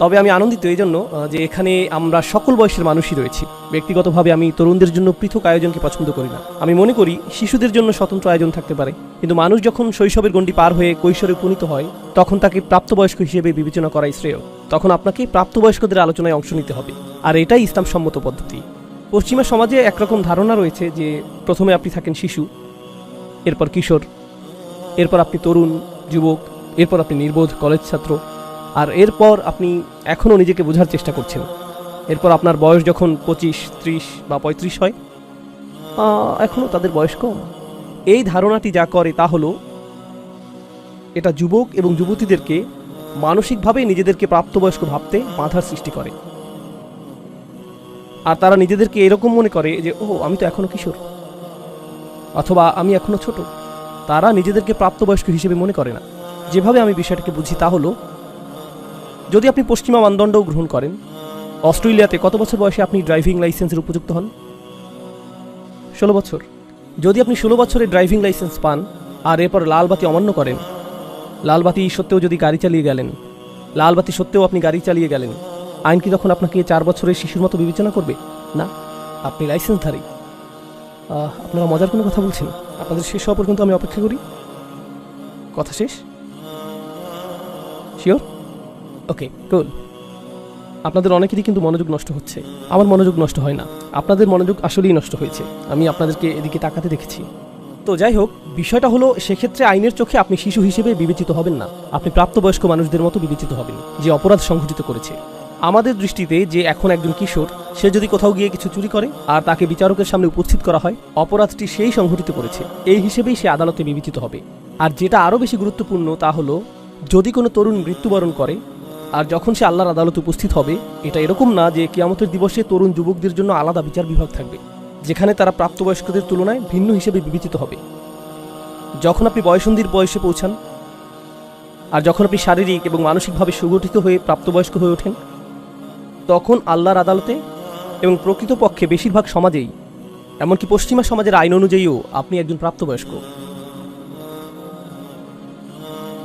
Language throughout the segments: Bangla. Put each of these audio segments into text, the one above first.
তবে আমি আনন্দিত এই জন্য যে এখানে আমরা সকল বয়সের মানুষই রয়েছি। ব্যক্তিগতভাবে আমি তরুণদের জন্য পৃথক আয়োজনকে পছন্দ করি না। আমি মনে করি শিশুদের জন্য স্বতন্ত্র আয়োজন থাকতে পারে। কিন্তু মানুষ যখন শৈশবের গণ্ডি পার হয়ে কৈশোরে উপনীত হয়, তখন তাকে প্রাপ্তবয়স্ক হিসেবে বিবেচনা করাই শ্রেয়। তখন আপনাকে প্রাপ্তবয়স্কদের আলোচনায় অংশ নিতে হবে। আর এটাই ইসলাম সম্মত পদ্ধতি। পশ্চিমা সমাজে একরকম ধারণা রয়েছে যে, প্রথমে আপনি থাকেন শিশু, এরপর কিশোর, এরপর আপনি তরুণ, যুবক, এরপর আপনি নির্বোধ কলেজ ছাত্র আর এরপর আপনি এখনও নিজেকে বোঝার চেষ্টা করছেন। এরপর আপনার বয়স যখন পঁচিশ, ত্রিশ বা পঁয়ত্রিশ হয় এখনও তাদের বয়স কম। এই ধারণাটি যা করে তা হলো, এটা যুবক এবং যুবতীদেরকে মানসিকভাবে নিজেদেরকে প্রাপ্তবয়স্ক ভাবতে বাধার সৃষ্টি করে। আর তারা নিজেদেরকে এরকম মনে করে যে ও আমি তো এখনও কিশোর। অথবা, আমি এখনও ছোট। তারা নিজেদেরকে প্রাপ্তবয়স্ক হিসেবে মনে করে না। যেভাবে আমি বিষয়টাকে বুঝি তা হলো যদি আপনি পশ্চিমা মানদণ্ডও গ্রহণ করেন, অস্ট্রেলিয়াতে কত বছর বয়সে আপনি ড্রাইভিং লাইসেন্সের উপযুক্ত হন? ষোলো বছর। যদি আপনি ষোলো বছরের ড্রাইভিং লাইসেন্স পান আর এরপর লাল বাতি অমান্য করেন, লাল বাতি সত্ত্বেও যদি গাড়ি চালিয়ে গেলেন, লাল বাতি সত্ত্বেও আপনি গাড়ি চালিয়ে গেলেন, আইন কি তখন আপনাকে চার বছরের শিশুর মতো বিবেচনা করবে? না, আপনি লাইসেন্সধারী। আপনারা মজার কোনো কথা বলছেন? আপনাদের শেষ হওয়া পর্যন্ত আমি অপেক্ষা করি। কথা শেষ? শিওর? ওকে কুল আপনাদের অনেকেরই কিন্তু মনোযোগ নষ্ট হচ্ছে। আমার মনোযোগ নষ্ট হয় না। আপনাদের মনোযোগ আসলেই নষ্ট হয়েছে। আমি আপনাদেরকে এদিকে তাকাতে দেখেছি। তো যাই হোক, বিষয়টা হলো, সেক্ষেত্রে আইনের চোখে আপনি শিশু হিসেবে বিবেচিত হবেন না। আপনি প্রাপ্তবয়স্ক মানুষদের মতো বিবেচিত হবেন, যে অপরাধ সংঘটিত করেছে। আমাদের দৃষ্টিতে যে এখন একজন কিশোর, সে যদি কোথাও গিয়ে কিছু চুরি করে, আর তাকে বিচারকের সামনে উপস্থিত করা হয়, অপরাধটি সেই সংঘটিত করেছে। এই হিসেবেই সে আদালতে বিবেচিত হবে। আর যেটা আরও বেশি গুরুত্বপূর্ণ তা হলো, যদি কোনো তরুণ মৃত্যুবরণ করে আর যখন সে আল্লাহর আদালতে উপস্থিত হবে, এটা এরকম না যে কিয়ামতের দিবসে তরুণ যুবকদের জন্য আলাদা বিচার বিভাগ থাকবে, যেখানে তারা প্রাপ্তবয়স্কদের তুলনায় ভিন্ন হিসেবে বিবেচিত হবে। যখন আপনি বয়সন্ধির বয়সে পৌঁছান, আর যখন আপনি শারীরিক এবং মানসিকভাবে সুগঠিত হয়ে প্রাপ্তবয়স্ক হয়ে ওঠেন, তখন আল্লাহর আদালতে এবং প্রকৃতপক্ষে বেশিরভাগ সমাজেই, এমনকি পশ্চিমা সমাজের আইন অনুযায়ীও আপনি একজন প্রাপ্তবয়স্ক।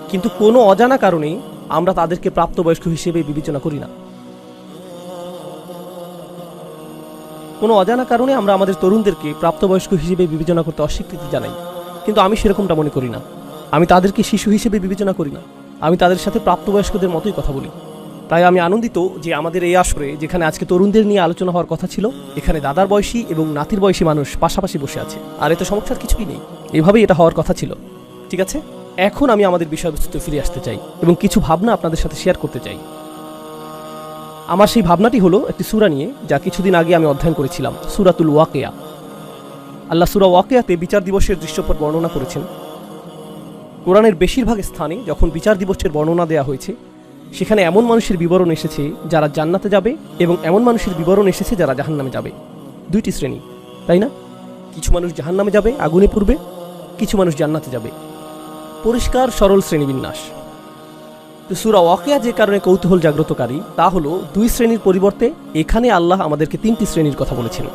কিন্তু কোনো অজানা কারণে আমরা তাদেরকে প্রাপ্তবয়স্ক হিসেবে বিবেচনা করি না। কোনো অজানা কারণে আমরা আমাদের তরুণদেরকে প্রাপ্তবয়স্ক হিসেবে বিবেচনা করতে অস্বীকৃতি জানাই। কিন্তু আমি সেরকমটা মনে করি না। আমি তাদেরকে শিশু হিসেবে বিবেচনা করি না। আমি তাদের সাথে প্রাপ্তবয়স্কদের মতোই কথা বলি। তাই আমি আনন্দিত যে আমাদের এই আসরে যেখানে আজকে তরুণদের নিয়ে আলোচনা হওয়ার কথা ছিল, এখানে দাদার বয়সী এবং নাতির বয়সী মানুষ পাশাপাশি বসে আছে। আর এতে সমস্যার কিছুই নেই। এভাবেই এটা হওয়ার কথা ছিল। ঠিক আছে? এখন আমি আমাদের বিষয়বস্তুতে ফিরে আসতে চাই এবং কিছু ভাবনা আপনাদের সাথে শেয়ার করতে চাই। আমার সেই ভাবনাটি হলো একটি সুরা নিয়ে, যা কিছুদিন আগে আমি অধ্যয়ন করেছিলাম, সুরাতুল ওয়াকেয়া। আল্লাহ সুরা ওয়াকেয়াতে বিচার দিবসের দৃশ্যপট বর্ণনা করেছেন। কোরআনের বেশিরভাগ স্থানে যখন বিচার দিবসের বর্ণনা দেওয়া হয়েছে, সেখানে এমন মানুষের বিবরণ এসেছে যারা জান্নাতে যাবে এবং এমন মানুষের বিবরণ এসেছে যারা জাহান্নামে যাবে। দুইটি শ্রেণি, তাই না? কিছু মানুষ জাহান্নামে যাবে, আগুনে পূর্বে কিছু মানুষ জান্নাতে যাবে। পরিষ্কার, সরল শ্রেণীবিন্যাস। সুরা ওয়াকিয়া যে কারণে কৌতূহল জাগ্রতকারী, তা হলো দুই শ্রেণির পরিবর্তে এখানে আল্লাহ আমাদেরকে তিনটি শ্রেণির কথা বলেছেন।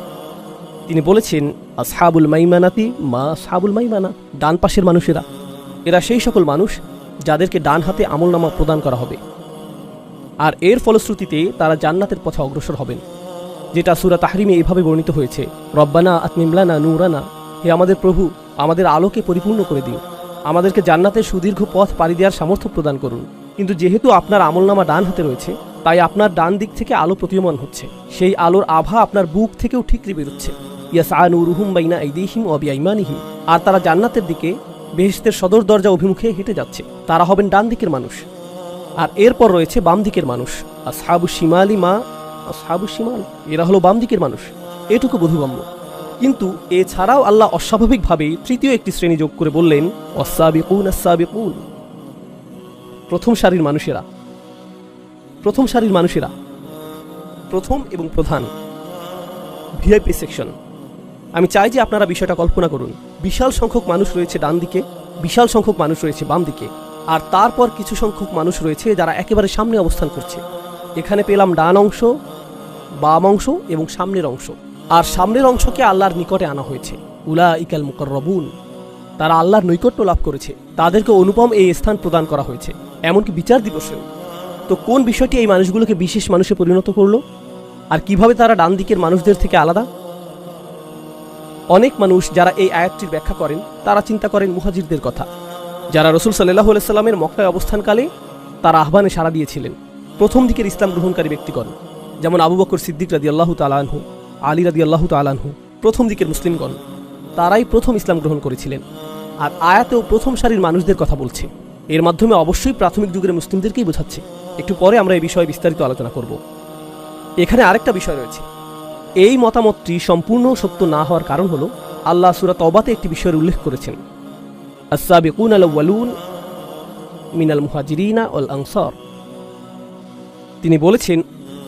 তিনি বলেছেন, আসহাবুল মাইমানাতি মা সাবুল মাইমানা ডান পাশের মানুষেরা। এরা সেই সকল মানুষ যাদেরকে ডান হাতে আমলনামা প্রদান করা হবে। আর এর ফলশ্রুতিতে তারা জান্নাতের পথে অগ্রসর হবেন। যেটা সুরা তাহরিমে এইভাবে বর্ণিত হয়েছে, রব্বানা আতমিমলানা নুরানা হে আমাদের প্রভু, আমাদের আলোকে পরিপূর্ণ করে দিন। আমাদেরকে জান্নাতের সুদীর্ঘ পথ পাড়ি দেওয়ার সামর্থ্য প্রদান করুন। কিন্তু যেহেতু আপনার আমলনামা ডান হাতে রয়েছে, তাই আপনার ডান দিক থেকে আলো প্রতীয়মান হচ্ছে। সেই আলোর আভা আপনার বুক থেকেও ঠিকরি বেরোচ্ছে। ইয়াস আনুরুহুম বাইনা ইদিহিম অবিআইমানিহিম আর তারা জান্নাতের দিকে বেহেশতের সদর দরজা অভিমুখে হেঁটে যাচ্ছে। তারা হবেন ডান দিকের মানুষ। আর এরপর রয়েছে বাম দিকের মানুষ। আসহাবু শিমালি মা আসহাবু শিমাল। এরা হলো বাম দিকের মানুষ। এটুকু বোধগম্য। কিন্তু এছাড়াও আল্লাহ অস্বাভাবিকভাবে তৃতীয় একটি শ্রেণি যোগ করে বললেন, অসাবিকুন আসাবিকুন। প্রথম সারির মানুষেরা। প্রথম সারির মানুষেরা। প্রথম এবং প্রধান। VIP section. আমি চাই যে আপনারা বিষয়টা কল্পনা করুন। বিশাল সংখ্যক মানুষ রয়েছে ডান দিকে, বিশাল সংখ্যক মানুষ রয়েছে বাম দিকে, আর তারপর কিছু সংখ্যক মানুষ রয়েছে যারা একেবারে সামনে অবস্থান করছে। এখানে পেলাম ডান অংশ, বাম অংশ এবং সামনের অংশ। আর সামনের অংশকে আল্লাহর নিকটে আনা হয়েছে। উলা ইকাল মুকরবুন তারা আল্লাহর নৈকট্য লাভ করেছে। তাদেরকে অনুপম এই স্থান প্রদান করা হয়েছে। এমনকি বিচার দিবসেও। তো কোন বিষয়টি এই মানুষগুলোকে বিশেষ মানুষে পরিণত করল? আর কীভাবে তারা ডান দিকের মানুষদের থেকে আলাদা? অনেক মানুষ যারা এই আয়াতটির ব্যাখ্যা করেন, তারা চিন্তা করেন মুহাজিরদের কথা। যারা রসুল সাল্লাহ সাল্লামের মক্কায় অবস্থানকালে তারা আহ্বানে সাড়া দিয়েছিলেন। প্রথম দিকের ইসলাম গ্রহণকারী ব্যক্তিগণ, যেমন আবু বকর সিদ্দিক রাদি আল্লাহ তালানহু আলী রাদি আল্লাহ তালানহু প্রথম দিকের মুসলিমগণ, তারাই প্রথম ইসলাম গ্রহণ করেছিলেন। আর আয়াতেও প্রথম সারির মানুষদের কথা বলছে। এর মাধ্যমে অবশ্যই প্রাথমিক যুগের মুসলিমদেরকেই বোঝাচ্ছে। একটু পরে আমরা এই বিষয়ে বিস্তারিত আলোচনা করব। এখানে আরেকটা বিষয় রয়েছে। এই মতামতটি সম্পূর্ণ সত্য না হওয়ার কারণ হলো, আল্লাহ সুরা তবাতে একটি বিষয়ের উল্লেখ করেছেন। আসাবিকুন আল ওয়ালুন মিনাল মুহাজিরিনা অল আনসার। তিনি বলেছেন,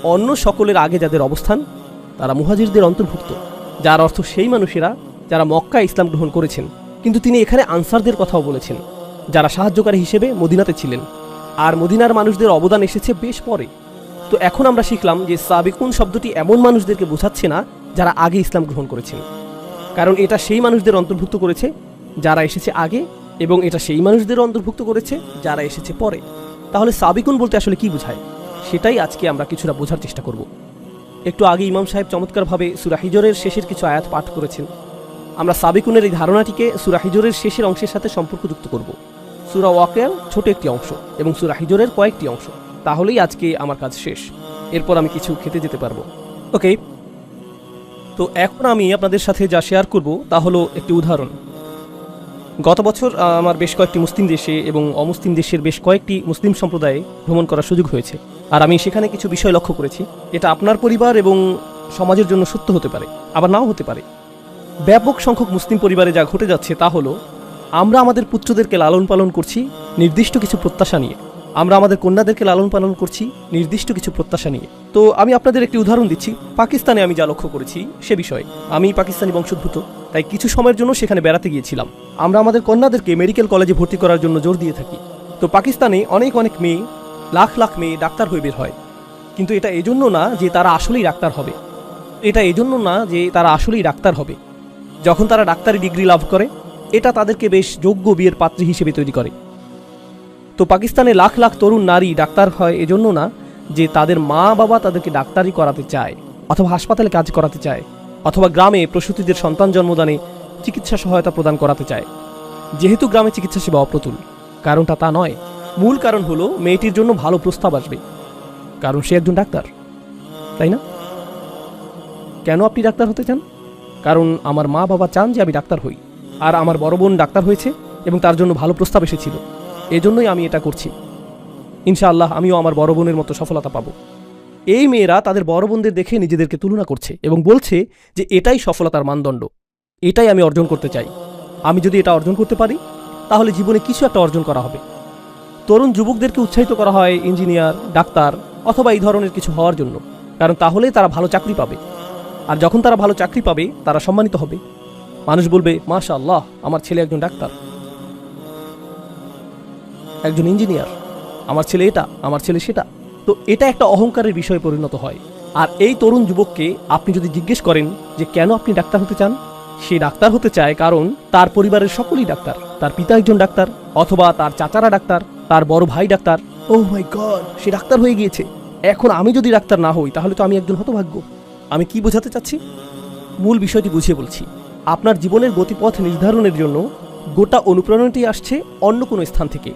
অন্য সকলের আগে যাদের অবস্থান তারা মুহাজিরদের অন্তর্ভুক্ত, যার অর্থ সেই মানুষেরা যারা মক্কা ইসলাম গ্রহণ করেছেন। কিন্তু তিনি এখানে আনসারদের কথাও বলেছেন, যারা সাহায্যকারী হিসেবে মদিনাতে ছিলেন। আর মদিনার মানুষদের অবদান এসেছে বেশ পরে। তো এখন আমরা শিখলাম যে সাবিকুন শব্দটি এমন মানুষদেরকে বোঝাচ্ছে না যারা আগে ইসলাম গ্রহণ করেছেন। কারণ এটা সেই মানুষদের অন্তর্ভুক্ত করেছে যারা এসেছে আগে, এবং এটা সেই মানুষদের অন্তর্ভুক্ত করেছে যারা এসেছে পরে। তাহলে সাবিকুন বলতে আসলে কি বোঝায়? সেটাই আজকে আমরা কিছুটা বোঝার চেষ্টা করব। একটু আগে ইমাম সাহেব চমৎকারভাবে সুরা হিজরের শেষের কিছু আয়াত পাঠ করেছেন। আমরা সাবিকুনের এই ধারণাটিকে সুরা হিজরের শেষের অংশের সাথে সম্পর্কযুক্ত করব। সুরা ওয়াকের ছোট একটি অংশ এবং সুরা হিজরের কয়েকটি অংশ। তাহলেই আজকে আমার কাজ শেষ। এরপর আমি কিছু খেতে যেতে পারব। ওকে? তো এখন আমি আপনাদের সাথে যা শেয়ার করব তা হলো একটি উদাহরণ। গত বছর আমার বেশ কয়েকটি মুসলিম দেশে এবং অমুসলিম দেশের বেশ কয়েকটি মুসলিম সম্প্রদায়ে ভ্রমণ করার সুযোগ হয়েছে। আর আমি সেখানে কিছু বিষয় লক্ষ্য করেছি। এটা আপনার পরিবার এবং সমাজের জন্য সত্য হতে পারে, আবার নাও হতে পারে। ব্যাপক সংখ্যক মুসলিম পরিবারে যা ঘটে যাচ্ছে তা হলো, আমরা আমাদের পুত্রদেরকে লালন পালন করছি নির্দিষ্ট কিছু প্রত্যাশা নিয়ে। আমরা আমাদের কন্যাদেরকে লালন পালন করছি নির্দিষ্ট কিছু প্রত্যাশা নিয়ে। তো আমি আপনাদের একটি উদাহরণ দিচ্ছি, পাকিস্তানে আমি যা লক্ষ্য করেছি সে বিষয়ে। আমি পাকিস্তানি বংশোদ্ভূত, তাই কিছু সময়ের জন্য সেখানে বেড়াতে গিয়েছিলাম। আমরা আমাদের কন্যাদেরকে মেডিকেল কলেজে ভর্তি করার জন্য জোর দিয়ে থাকি। তো পাকিস্তানে অনেক অনেক মেয়ে লাখ লাখ মেয়ে ডাক্তার হয়ে বের হয়। কিন্তু এটা এজন্য না যে তারা আসলেই ডাক্তার হবে। এটা এজন্য না যে তারা আসলেই ডাক্তার হবে। যখন তারা ডাক্তারি ডিগ্রি লাভ করে, এটা তাদেরকে বেশ যোগ্য বিয়ের পাত্রী হিসেবে তৈরি করে। তো পাকিস্তানে লাখ লাখ তরুণ নারী ডাক্তার হয় এজন্য না যে তাদের মা বাবা তাদেরকে ডাক্তারি করাতে চায়, অথবা হাসপাতালে কাজ করাতে চায়, অথবা গ্রামে প্রসূতিদের সন্তান জন্মদানে চিকিৎসা সহায়তা প্রদান করাতে চায়। যেহেতু গ্রামে চিকিৎসা সেবা অপ্রতুল, কারণটা তা নয়। মূল কারণ হলো মেয়েটির জন্য ভালো প্রস্তাব আসবে। কারণ সে একজন ডাক্তার, তাই না? কেন আপনি ডাক্তার হতে চান? কারণ আমার মা বাবা চান যে আমি ডাক্তার হই, আর আমার বড় বোন ডাক্তার হয়েছে এবং তার জন্য ভালো প্রস্তাব এসেছিল। এজন্যই আমি এটা করছি। ইনশাআল্লাহ আমিও আমার বড় বোনের মতো সফলতা পাবো। এই মেয়েরা তাদের বড় বোনদের দেখে নিজেদেরকে তুলনা করছে এবং বলছে যে এটাই সফলতার মানদণ্ড। এটাই আমি অর্জন করতে চাই। আমি যদি এটা অর্জন করতে পারি, তাহলে জীবনে কিছু একটা অর্জন করা হবে। তরুণ যুবকদেরকে উৎসাহিত করা হয় ইঞ্জিনিয়ার, ডাক্তার অথবা এই ধরনের কিছু হওয়ার জন্য। কারণ তাহলে তারা ভালো চাকরি পাবে। আর যখন তারা ভালো চাকরি পাবে, তারা সম্মানিত হবে। মানুষ বলবে মাশা আল্লাহ আমার ছেলে একজন ডাক্তার। একজন ইঞ্জিনিয়ার। আমার ছেলে এটা, আমার ছেলে সেটা। তো এটা একটা অহংকারের বিষয়ে পরিণত হয়। আর এই তরুণ যুবককে আপনি যদি জিজ্ঞেস করেন যে, কেন আপনি ডাক্তার হতে চান? সে ডাক্তার হতে চায় কারণ তার পরিবারের সকলেই ডাক্তার। তার পিতা একজন ডাক্তার, অথবা তার চাচারা ডাক্তার, তার বড় ভাই ডাক্তার। ও মাই গড সে ডাক্তার হয়ে গিয়েছে। এখন আমি যদি ডাক্তার না হই, তাহলে তো আমি একজন হতভাগ্য। আমি কি বোঝাতে চাচ্ছি? মূল বিষয়টি বুঝিয়ে বলছি। আপনার জীবনের গতিপথ নির্ধারণের জন্য গোটা অনুপ্রেরণাটি আসছে অন্য কোনো স্থান থেকে।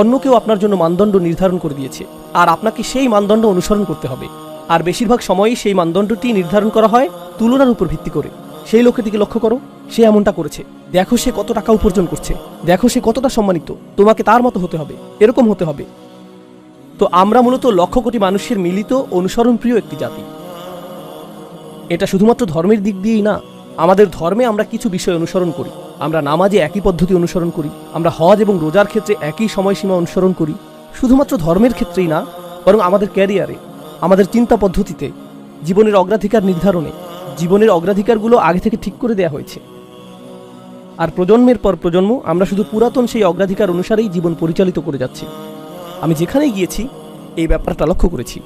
অন্য কেউ আপনার জন্য মানদণ্ড নির্ধারণ করে দিয়েছে, আর আপনাকে সেই মানদণ্ড অনুসরণ করতে হবে। আর বেশিরভাগ সময়ই সেই মানদণ্ডটি নির্ধারণ করা হয় তুলনার উপর ভিত্তি করে। সেই লোকের দিকে লক্ষ্য করো, সে এমনটা করেছে। দেখো সে কত টাকা উপার্জন করছে। দেখো সে কতটা সম্মানিত। তোমাকে তার মতো হতে হবে, এরকম হতে হবে। তো আমরা মূলত লক্ষ কোটি মানুষের মিলিত, অনুসরণপ্রিয় একটি জাতি। এটা শুধুমাত্র ধর্মের দিক দিয়েই না, আমাদের ধর্মে আমরা কিছু বিষয় অনুসরণ করি। আমরা নামাজে একই পদ্ধতি অনুসরণ করি, আমরা হজ এবং রোজার ক্ষেত্রে একই সময়সীমা অনুসরণ করি। শুধুমাত্র ধর্মের ক্ষেত্রেই না, বরং আমাদের ক্যারিয়ারে, আমাদের চিন্তা পদ্ধতিতে, জীবনের অগ্রাধিকার নির্ধারণে জীবনের অগ্রাধিকারগুলো আগে থেকে ঠিক করে দেওয়া হয়েছে। আর প্রজন্মের পর প্রজন্ম আমরা শুধু পুরাতন সেই অগ্রাধিকার অনুসারেই জীবন পরিচালিত করে যাচ্ছি। আমি যেখানেই গিয়েছি, এই ব্যাপারটা লক্ষ্য করেছি।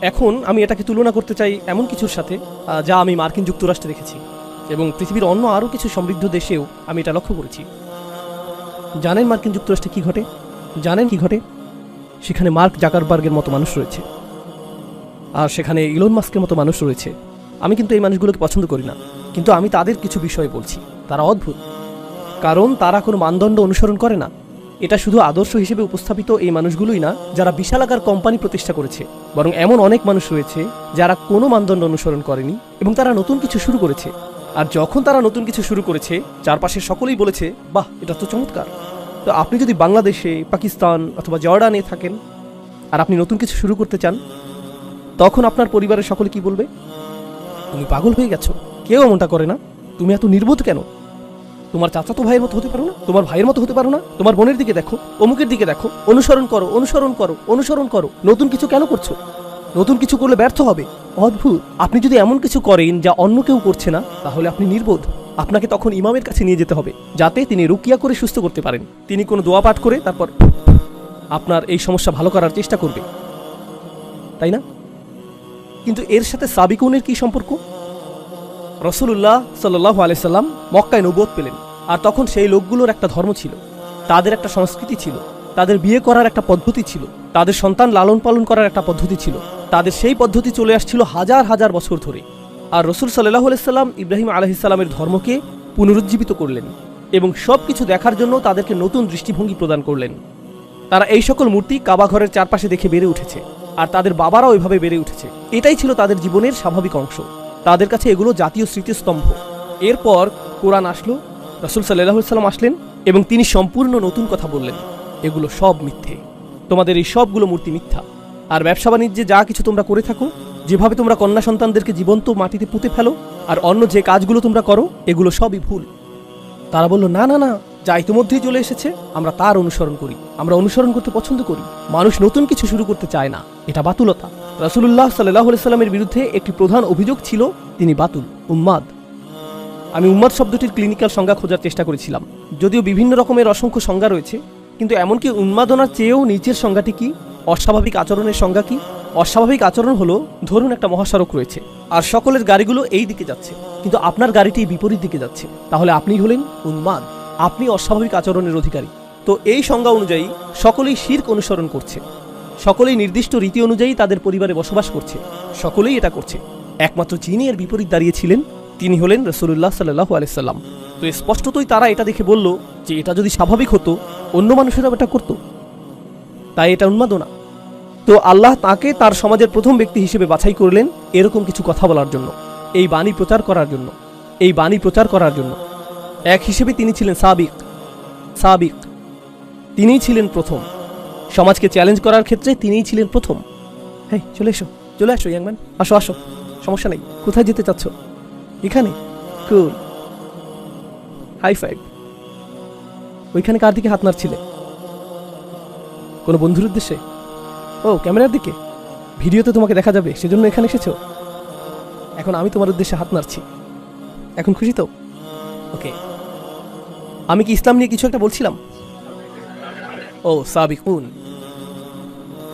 এখন আমি এটাকে তুলনা করতে চাই এমন কিছুর সাথে যা আমি মার্কিন যুক্তরাষ্ট্রে দেখেছি। এবং পৃথিবীর অন্য আরও কিছু সমৃদ্ধ দেশেও আমি এটা লক্ষ্য করেছি। জানেন মার্কিন যুক্তরাষ্ট্রে কি ঘটে? জানেন কি ঘটে? সেখানে মার্ক জাকারবার্গের মতো মানুষ রয়েছে। আর সেখানে ইলন মাস্কের মতো মানুষ রয়েছে। আমি কিন্তু এই মানুষগুলোকে পছন্দ করি না। কিন্তু আমি তাদের কিছু বিষয়ে বলছি। তারা অদ্ভুত। কারণ তারা কোনো মানদণ্ড অনুসরণ করে না। এটা শুধু আদর্শ হিসেবে উপস্থাপিত এই মানুষগুলোই না, যারা বিশালাকার কোম্পানি প্রতিষ্ঠা করেছে, বরং এমন অনেক মানুষ রয়েছে, যারা কোনো মানদণ্ড অনুসরণ করেনি এবং তারা নতুন কিছু শুরু করেছে। আর যখন তারা নতুন কিছু শুরু করেছে, চারপাশে সকলেই বলেছে, বাহ, এটা তো চমৎকার। তো আপনি যদি বাংলাদেশে, পাকিস্তান অথবা জর্ডানে থাকেন, আর আপনি নতুন কিছু শুরু করতে চান, তখন আপনার পরিবারের সকলে কি বলবে? তুমি পাগল হয়ে গেছো। কেউ এমনটা করে না। তুমি এত নির্বোধ কেন? তোমার চাচাতো ভাইয়ের মতো হতে পারো না? তোমার ভাইয়ের মতো হতে পারো না? তোমার বোনের দিকে দেখো, অমুকের দিকে দেখো, অনুসরণ করো অনুসরণ করো অনুসরণ করো। নতুন কিছু কেন করছ? নতুন কিছু করলে ব্যর্থ হবে। অদ্ভুত। আপনি যদি এমন কিছু করেন যা অন্য কেউ করছে না, তাহলে আপনি নির্বোধ। আপনাকে তখন ইমামের কাছে নিয়ে যেতে হবে, যাতে তিনি রুকিয়া করে সুস্থ করতে পারেন। তিনি কোনো দোয়া পাঠ করে তারপর আপনার এই সমস্যা ভালো করার চেষ্টা করবে। তাই না? কিন্তু এর সাথে সাবিকুনের কি সম্পর্ক? রসুল্লাহ সাল্লাহ আলাইসাল্লাম মক্কায় নবোধ পেলেন। আর তখন সেই লোকগুলোর একটা ধর্ম ছিল। তাদের একটা সংস্কৃতি ছিল। তাদের বিয়ে করার একটা পদ্ধতি ছিল। তাদের সন্তান লালন পালন করার একটা পদ্ধতি ছিল। তাদের সেই পদ্ধতি চলে আসছিল হাজার হাজার বছর ধরে। আর রসুল সাল্লাহ আলাইসাল্লাম ইব্রাহিম আলহিসাল্লামের ধর্মকে পুনরুজ্জীবিত করলেন এবং সব কিছু দেখার জন্য তাদেরকে নতুন দৃষ্টিভঙ্গি প্রদান করলেন। তারা এই সকল মূর্তি কাবাঘরের চারপাশে দেখে বেড়ে উঠেছে। আর তাদের বাবারাও ওইভাবে বেড়ে উঠেছে। এটাই ছিল তাদের জীবনের স্বাভাবিক অংশ। তাদের কাছে এগুলো জাতীয় স্মৃতিস্তম্ভ। এরপর কোরআন আসলো, রসুল সাল্লাহ সাল্লাম আসলেন এবং তিনি সম্পূর্ণ নতুন কথা বললেন। এগুলো সব মিথ্যে। তোমাদের এই সবগুলো মূর্তি মিথ্যা। আর ব্যবসা বাণিজ্যে যা কিছু তোমরা করে থাকো, যেভাবে তোমরা কন্যা সন্তানদেরকে জীবন্ত মাটিতে পুঁতে ফেলো, আর অন্য যে কাজগুলো তোমরা করো, এগুলো সবই ভুল। তারা বলল, না না না যা ইতিমধ্যেই চলে এসেছে, আমরা তার অনুসরণ করি। আমরা অনুসরণ করতে পছন্দ করি। মানুষ নতুন কিছু শুরু করতে চায় না। এটা বাতুলতা। রাসুলুল্লাহ সাল্লাহ সাল্লামের বিরুদ্ধে একটি প্রধান অভিযোগ ছিল, তিনি বাতুল, উম্মাদ। আমি উম্মাদ শব্দটির ক্লিনিক্যাল সংজ্ঞা খোঁজার চেষ্টা করেছিলাম। যদিও বিভিন্ন রকমের অসংখ্য সংজ্ঞা রয়েছে, কিন্তু এমনকি উন্মাদনার চেয়েও নিচের সংজ্ঞাটি কি? অস্বাভাবিক আচরণের সংজ্ঞা কি? অস্বাভাবিক আচরণ হলো, ধরুন একটা মহাসড়ক রয়েছে, আর সকলের গাড়িগুলো এই দিকে যাচ্ছে, কিন্তু আপনার গাড়িটি বিপরীত দিকে যাচ্ছে। তাহলে আপনি হলেন উন্মাদ আপনি অস্বাভাবিক আচরণের অধিকারী। তো এই সংজ্ঞা অনুযায়ী সকলেই শির্ক অনুসরণ করছে। সকলেই নির্দিষ্ট রীতি অনুযায়ী তাদের পরিবারে বসবাস করছে। সকলেই এটা করছে। একমাত্র যিনি এর বিপরীত দাঁড়িয়েছিলেন, তিনি হলেন রসুল্লাহ সাল্লাহ আলাইসাল্লাম তো স্পষ্টতই তারা এটা দেখে বলল যে এটা যদি স্বাভাবিক হতো, অন্য মানুষেরাও এটা করতো। তাই এটা উন্মাদনা। তো আল্লাহ তাকে তার সমাজের প্রথম ব্যক্তি হিসেবে বাছাই করলেন এরকম কিছু কথা বলার জন্য। এই বাণী প্রচার করার জন্য। এই বাণী প্রচার করার জন্য। এক হিসেবে তিনি ছিলেন সাবিক। সাবিক। তিনিই ছিলেন প্রথম। সমাজকে চ্যালেঞ্জ করার ক্ষেত্রে তিনিই ছিলেন প্রথম। হ্যাঁ চলে এসো, চলে আসো ইয়াংম্যান আসো আসো। সমস্যা নেই। কোথায় যেতে চাচ্ছ? এখানে? কুল হাই ফাইভ ওইখানে কার দিকে হাত নাড়ছিলে? কোনো বন্ধুর উদ্দেশ্যে? ও, ক্যামেরার দিকে? ভিডিওতে তোমাকে দেখা যাবে, সেজন্য এখানে এসেছ? এখন আমি তোমার উদ্দেশ্যে হাত নাড়ছি। এখন খুশি তো? ওকে আমি কি ইসলাম নিয়ে কিছু একটা বলছিলাম? ও, সাবিকুন।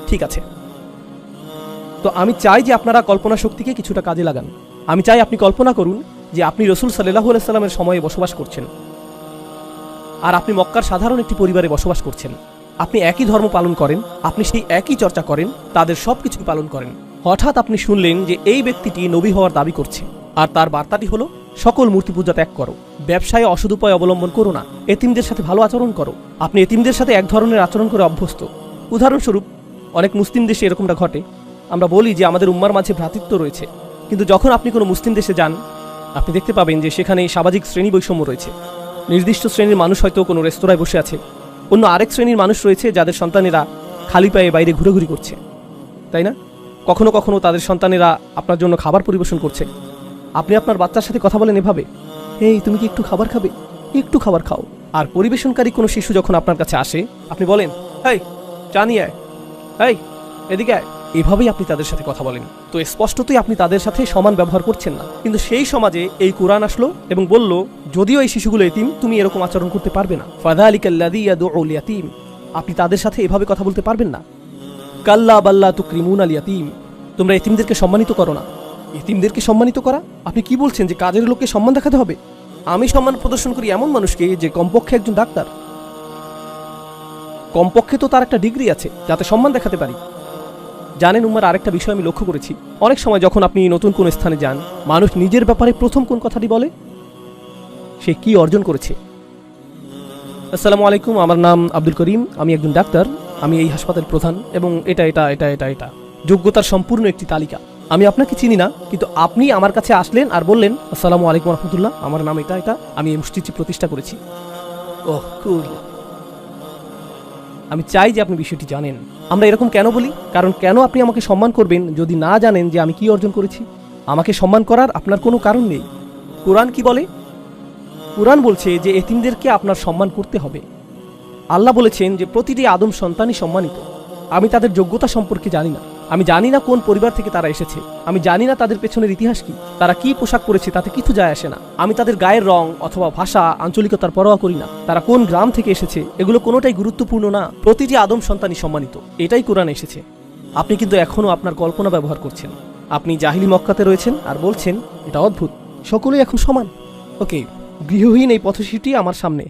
ঠিক আছে। তো আমি চাই যে আপনারা কল্পনা শক্তিকে কিছুটা কাজে লাগান। আমি চাই আপনি কল্পনা করুন যে আপনি রসুল সাল্লাহ সাল্লামের সময়ে বসবাস করছেন। আর আপনি মক্কার সাধারণ একটি পরিবারে বসবাস করছেন। আপনি একই ধর্ম পালন করেন, আপনি সেই একই চর্চা করেন, তাদের সব কিছুই পালন করেন। হঠাৎ আপনি শুনলেন যে এই ব্যক্তিটি নবী হওয়ার দাবি করছে। আর তার বার্তাটি হলো, সকল মূর্তি পূজা ত্যাগ করো, ব্যবসায় অসদুপায় অবলম্বন করো না, এতিমদের সাথে ভালো আচরণ করো, আপনি এতিমদের সাথে এক ধরনের আচরণ করে অভ্যস্ত। উদাহরণস্বরূপ, অনেক মুসলিম দেশে এরকমটা ঘটে। আমরা বলি যে আমাদের উম্মার মাঝে ভ্রাতৃত্ব রয়েছে। কিন্তু যখন আপনি কোনো মুসলিম দেশে যান, আপনি দেখতে পাবেন যে সেখানে সামাজিক শ্রেণি বৈষম্য রয়েছে। নির্দিষ্ট শ্রেণির মানুষ হয়তো কোনো রেস্তোরাঁয় বসে আছে। অন্য আরেক শ্রেণির মানুষ রয়েছে যাদের সন্তানেরা খালি পায়ে বাইরে ঘুরেঘুরি করছে। তাই না? কখনো কখনো তাদের সন্তানেরা আপনার জন্য খাবার পরিবেশন করছে। আপনি আপনার বাচ্চার সাথে কথা বলেন এভাবে। এই, তুমি কি একটু খাবার খাবে? একটু খাবার খাও। আর পরিবেশনকারী কোনো শিশু যখন আপনার কাছে আসে, আপনি বলেন এই চা নিয়ে আয়। এই এদিকে আয়। এভাবেই আপনি তাদের সাথে কথা বলেন। তো স্পষ্টতই আপনি তাদের সাথে সমান ব্যবহার করছেন না। কিন্তু সেই সমাজে এই কোরআন আসলো এবং বলল, যদিও এই শিশুগুলো এতিম, তুমি এরকম আচরণ করতে পারবে না। ফাদা আলী কাল্লাদি ইয়াদুল ইয়াতিম। আপনি তাদের সাথে এভাবে কথা বলতে পারবেন না। কাল্লা বাল্লা তু ক্রিমুন আল ইয়াতিম তোমরা এতিমদেরকে সম্মানিত করো না। এতিমদেরকে সম্মানিত করা? আপনি কি বলছেন যে কাজের লোককে সম্মান দেখাতে হবে? আমি সম্মান প্রদর্শন করি এমন মানুষকে যে কমপক্ষে একজন ডাক্তার। কমপক্ষে তো তার একটা ডিগ্রি আছে, যাতে সম্মান দেখাতে পারি। জানেন উম্মার আরেকটা বিষয় আমি লক্ষ্য করেছি। অনেক সময় যখন আপনি নতুন কোন স্থানে যান, মানুষ নিজের ব্যাপারে প্রথম কোন কথাটি বলে? সে কি অর্জন করেছে? আসসালামু আলাইকুম, আমার নাম আব্দুল করিম, আমি একজন ডাক্তার, আমি এই হাসপাতাল প্রধান এবং এটা এটা এটা এটা এটা। যোগ্যতার সম্পূর্ণ একটি তালিকা। আমি আপনাকে চিনি না, কিন্তু আপনি আমার কাছে আসলেন আর বললেন, আসসালামু আলাইকুম রহমতুল্লাহ, আমার নাম এটা এটা, আমি এই মসজিদটি প্রতিষ্ঠা করেছি। ওহ, কুল। আমি চাই যে আপনি বিষয়টি জানেন। আমরা এরকম কেন বলি? কারণ কেন আপনি আমাকে সম্মান করবেন যদি না জানেন যে আমি কি অর্জন করেছি? আমাকে সম্মান করার আপনার কোনো কারণ নেই। কোরআন কি বলে? কোরআন বলছে যে এতিমদেরকে আপনার সম্মান করতে হবে। আল্লাহ বলেছেন যে প্রতিটি আদম সন্তানই সম্মানিত। আমি তাদের যোগ্যতা সম্পর্কে জানি না। আমি জানি না কোন পরিবার থেকে তারা এসেছে। আমি জানি না তাদের পেছনের ইতিহাস কি। তারা কি পোশাক পরেছে তাতে কিছু যায় আসে না। আমি তাদের গায়ের রং অথবা ভাষা, আঞ্চলিকতার পরোয়া করি না। তারা কোন গ্রাম থেকে এসেছে, এগুলো কোনোটাই গুরুত্বপূর্ণ না। প্রতিটি আদম সন্তানই সম্মানিত। এটাই কোরআন এসেছে। আপনি কিন্তু এখনও আপনার কল্পনা ব্যবহার করছেন। আপনি জাহিলি মক্কাতে রয়েছেন আর বলছেন, এটা অদ্ভুত। সকলেই এখন সমান। ওকে, গৃহহীন এই পথশিটি আমার সামনে।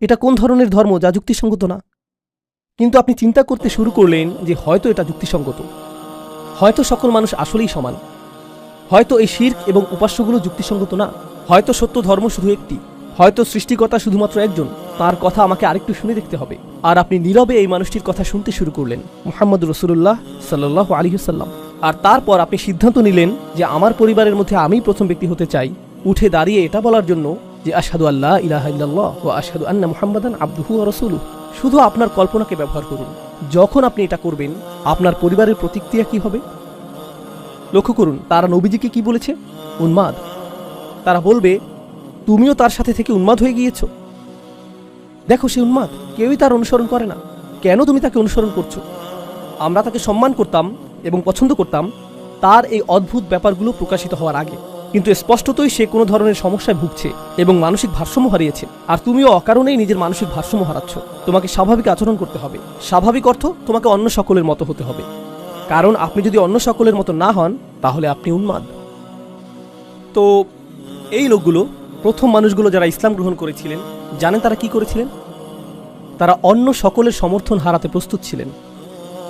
এটা কোন ধরনের ধর্ম যা যুক্তিসঙ্গত না? কিন্তু আপনি চিন্তা করতে শুরু করলেন যে হয়তো এটা যুক্তিসঙ্গত। হয়তো সকল মানুষ আসলেই সমান। হয়তো এই শির্ক এবং উপাস্যগুলো যুক্তিসঙ্গত না। হয়তো সত্য ধর্ম শুধু একটি। হয়তো সৃষ্টিকর্তা শুধুমাত্র একজন। তার কথা আমাকে আরেকটু শুনে দেখতে হবে। আর আপনি নীরবে এই মানুষটির কথা শুনতে শুরু করলেন, মোহাম্মদ রসুল্লাহ সাল্লাহ আলিহাল্লাম আর তারপর আপনি সিদ্ধান্ত নিলেন যে আমার পরিবারের মধ্যে আমি প্রথম ব্যক্তি হতে চাই। উঠে দাঁড়িয়ে এটা বলার জন্য যে আশহাদু আল্লাহ ইলাহা ও আশহাদু আন্না মুহাম্মাদান আবদুহু ওয়া রাসূলুহু। শুধু আপনার কল্পনাকে ব্যবহার করুন। যখন আপনি এটা করবেন, আপনার পরিবারের প্রতিক্রিয়া কি হবে? লক্ষ্য করুন, তারা নবীজিকে কি বলেছে? উন্মাদ। তারা বলবে, তুমিও তার সাথে থেকে উন্মাদ হয়ে গিয়েছো। দেখো, সে উন্মাদ। কেউই তার অনুসরণ করে না। কেন তুমি তাকে অনুসরণ করছ? আমরা তাকে সম্মান করতাম এবং পছন্দ করতাম। তার এই অদ্ভুত ব্যাপারগুলো প্রকাশিত হওয়ার আগে। কিন্তু স্পষ্টতই সে কোনো ধরনের সমস্যায় ভুগছে এবং মানসিক ভারসাম্য হারিয়েছে। আর তুমিও অকারণেই নিজের মানসিক ভারসাম্য হারাচ্ছ। তোমাকে স্বাভাবিক আচরণ করতে হবে। স্বাভাবিক অর্থ তোমাকে অন্য সকলের মতো হতে হবে। কারণ আপনি যদি অন্য সকলের মতো না হন, তাহলে আপনি উন্মাদ। তো এই লোকগুলো, প্রথম মানুষগুলো যারা ইসলাম গ্রহণ করেছিলেন, জানেন তারা কি করেছিলেন? তারা অন্য সকলের সমর্থন হারাতে প্রস্তুত ছিলেন।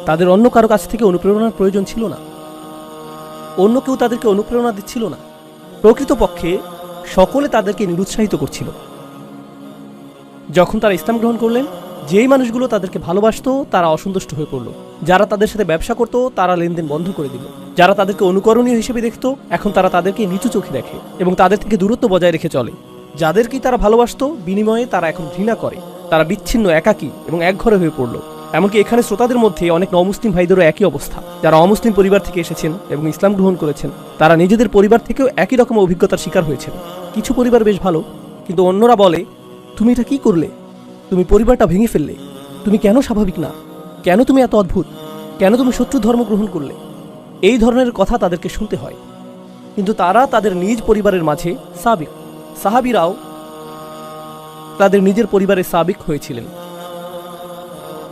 তাদের অন্য কারও কাছ থেকে অনুপ্রেরণার প্রয়োজন ছিল না। অন্য কেউ তাদেরকে অনুপ্রেরণা দিচ্ছিল না। প্রকৃতপক্ষে সকলে তাদেরকে নিরুৎসাহিত করছিল। যখন তারা ইসলাম গ্রহণ করলেন, যেই মানুষগুলো তাদেরকে ভালোবাসত, তারা অসন্তুষ্ট হয়ে পড়ল। যারা তাদের সাথে ব্যবসা করতো, তারা লেনদেন বন্ধ করে দিল। যারা তাদেরকে অনুকরণীয় হিসেবে দেখত, এখন তারা তাদেরকে নিচু চোখে দেখে এবং তাদের থেকে দূরত্ব বজায় রেখে চলে। যাদেরকেই তারা ভালোবাসত, বিনিময়ে তারা এখন ঘৃণা করে। তারা বিচ্ছিন্ন, একাকী এবং একঘরে হয়ে পড়ল। এমনকি এখানে শ্রোতাদের মধ্যে অনেক অমুসলিম ভাইদেরও একই অবস্থা। যারা অমুসলিম পরিবার থেকে এসেছেন এবং ইসলাম গ্রহণ করেছেন, তারা নিজেদের পরিবার থেকেও একই রকম অভিজ্ঞতার শিকার হয়েছেন। কিছু পরিবার বেশ ভালো, কিন্তু অন্যরা বলে, তুমি এটা কি করলে? তুমি পরিবারটা ভেঙে ফেললে? তুমি কেন স্বাভাবিক না? কেন তুমি এত অদ্ভুত? কেন তুমি শত্রু ধর্ম গ্রহণ করলে? এই ধরনের কথা তাদেরকে শুনতে হয়। কিন্তু তারা তাদের নিজ পরিবারের মাঝে সাবিক। সাহাবিরাও তাদের নিজের পরিবারের সাবিক হয়েছিলেন।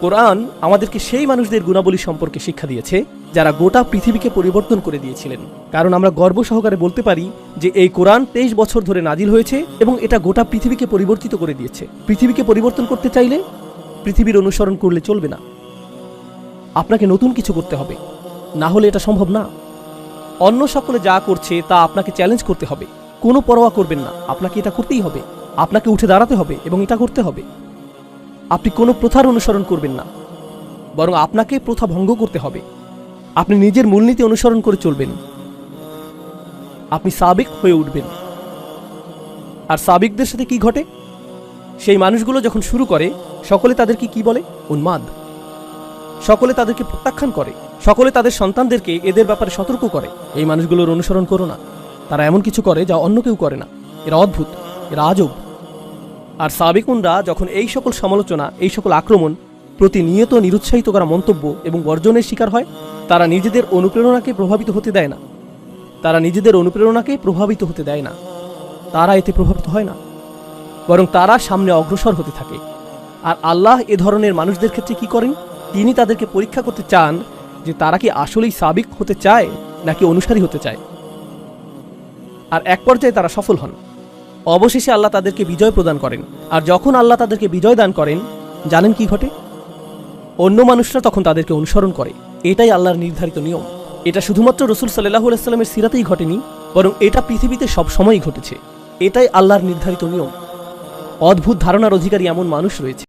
কোরআন আমাদেরকে সেই মানুষদের গুণাবলী সম্পর্কে শিক্ষা দিয়েছে, যারা গোটা পৃথিবীকে পরিবর্তন করে দিয়েছিলেন। কারণ আমরা গর্ব সহকারে বলতে পারি যে এই কোরআন তেইশ বছর ধরে নাজিল হয়েছে এবং এটা গোটা পৃথিবীকে পরিবর্তিত করে দিয়েছে। পৃথিবীকে পরিবর্তন করতে চাইলে পৃথিবীর অনুসরণ করলে চলবে না। আপনাকে নতুন কিছু করতে হবে। না হলে এটা সম্ভব না। অন্য সকলে যা করছে, তা আপনাকে চ্যালেঞ্জ করতে হবে। কোনো পরোয়া করবেন না। আপনাকে এটা করতেই হবে। আপনাকে উঠে দাঁড়াতে হবে এবং এটা করতে হবে। আপনি কোনো প্রথার অনুসরণ করবেন না। বরং আপনাকে প্রথা ভঙ্গ করতে হবে। আপনি নিজের মূলনীতি অনুসরণ করে চলবেন। আপনি সাবিক হয়ে উঠবেন। আর সাবিকদের সাথে কি ঘটে? সেই মানুষগুলো যখন শুরু করে, সকলে তাদেরকে কি বলে? উন্মাদ। সকলে তাদেরকে প্রত্যাখ্যান করে। সকলে তাদের সন্তানদেরকে এদের ব্যাপারে সতর্ক করে। এই মানুষগুলোর অনুসরণ করো না। তারা এমন কিছু করে যা অন্য কেউ করে না। এরা অদ্ভুত। এরা আজব। আর সাবেকুনরা যখন এই সকল সমালোচনা, এই সকল আক্রমণ প্রতিনিয়ত নিরুৎসাহিত করা মন্তব্য এবং বর্জনের শিকার হয়, তারা নিজেদের অনুপ্রেরণাকে প্রভাবিত হতে দেয় না। তারা নিজেদের অনুপ্রেরণাকে প্রভাবিত হতে দেয় না। তারা এতে প্রভাবিত হয় না। বরং তারা সামনে অগ্রসর হতে থাকে। আর আল্লাহ এ ধরনের মানুষদের ক্ষেত্রে কি করেন? তিনি তাদেরকে পরীক্ষা করতে চান যে তারা কি আসলেই সাবিক হতে চায় নাকি অনুসারী হতে চায়। আর এক পর্যায়ে তারা সফল হন। অবশেষে আল্লাহ তাদেরকে বিজয় প্রদান করেন। আর যখন আল্লাহ তাদেরকে বিজয় দান করেন, জানেন কি ঘটে? অন্য মানুষরা তখন তাদেরকে অনুসরণ করে। এটাই আল্লাহর নির্ধারিত নিয়ম। এটা শুধুমাত্র রসুল সাল্লাহ আলাইস্লামের সিরাতেই ঘটেনি, বরং এটা পৃথিবীতে সব সময়ই ঘটেছে। এটাই আল্লাহর নির্ধারিত নিয়ম। অদ্ভুত ধারণার অধিকারী এমন মানুষ রয়েছে।